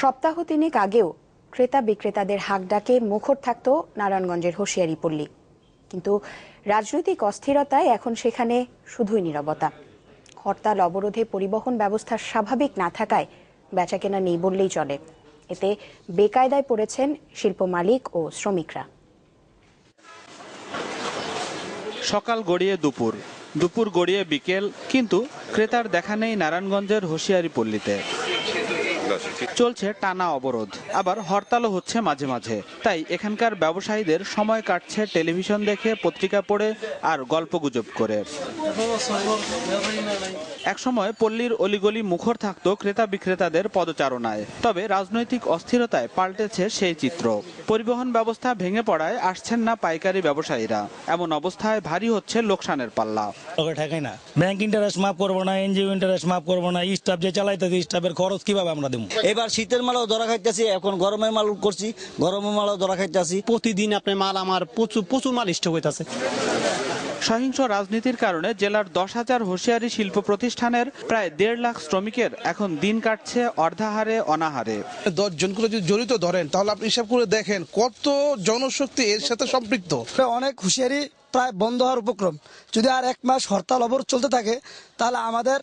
সপ্তাহ তিনেক আগেও ক্রেতা বিক্রেতাদের হাক ডাকে মুখর থাকত নারায়ণগঞ্জের হুঁশিয়ারি পল্লী। কিন্তু রাজনৈতিক অস্থিরতায় এখন সেখানে শুধুই নীরবতা। হরতাল, অবরোধে পরিবহন ব্যবস্থা স্বাভাবিক না থাকায় বেচাকেনা নেই বললেই চলে। এতে বেকায়দায় পড়েছেন শিল্প মালিক ও শ্রমিকরা। সকাল গড়িয়ে দুপুর। দুপুর গড়িয়ে বিকেল, কিন্তু ক্রেতার দেখা নেই নারায়ণগঞ্জের হুঁশিয়ারি পল্লীতে। চলছে টানা অবরোধ। আবার হরতালও হচ্ছে মাঝে মাঝে। তাই এখানকার ব্যবসায়ীদের সময় কাটছে টেলিভিশন দেখে, পত্রিকা পড়ে আর গল্পগুজব করে। একসময় পল্লীর অলিগলি মুখর থাকত ক্রেতা বিক্রেতাদের পদচারণায়। তবে রাজনৈতিক অস্থিরতায় পাল্টেছে সেই চিত্র। পরিবহন ব্যবস্থা ভেঙে পড়ায় আসছেন না পাইকারি ব্যবসায়ীরা। এমন অবস্থায় ভারী হচ্ছে লোকসানের পাল্লা। ঠেকাই না। ব্যাংক ইন্টারেস্ট মাফ করব না এনজিও ইন্টারেস্ট মাফ করব না স্টাফ যে চালাইতেছে স্টাফের খরচ কীভাবে আমরা দেবো? এবার শীতের মালও ধরা খাইতেছি এখন গরমের মাল করছি গরমের মালও ধরা খাইতেছি। প্রতিদিন আপনার মাল আমার প্রচুর প্রচুর মাল স্টক হইতাছে। সহিংস রাজনীতির কারণে জেলার দশ হাজার হুঁশিয়ারি শিল্প প্রতিষ্ঠানের প্রায় দেড় লাখ শ্রমিকের এখন দিন কাটছে অর্ধাহারে অনাহারে। দশ জন করে যদি জড়িত ধরেন তাহলে আপনি হিসাব করে দেখেন কত জনশক্তি এর সাথে সম্পৃক্ত। অনেক হুঁশিয়ারি প্রায় বন্ধ হওয়ার উপক্রম। যদি আর এক মাস হরতাল অবরোধ চলতে থাকে তাহলে আমাদের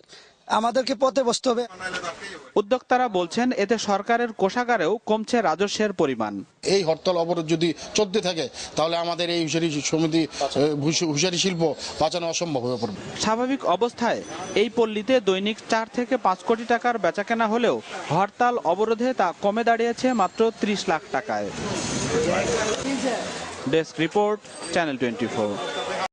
আমাদেরকে পথে বসতে হবে। উদ্যোক্তারা বলছেন এতে সরকারের কোষাগারেও কমছে রাজস্বের পরিমাণ। এই হরতাল অবরোধ যদি চলতে থাকে তাহলে আমাদের এই হুঁশিয়ারি সমিতি এ, হুঁশি- হুঁশিয়ারি শিল্প বাঁচানো অসম্ভব হয়ে পড়বে। স্বাভাবিক অবস্থায় এই পল্লীতে দৈনিক চার থেকে পাঁচ কোটি টাকার বেচাকেনা হলেও হরতাল অবরোধে তা কমে দাঁড়িয়েছে মাত্র ত্রিশ লাখ টাকায়। Desk report channel twenty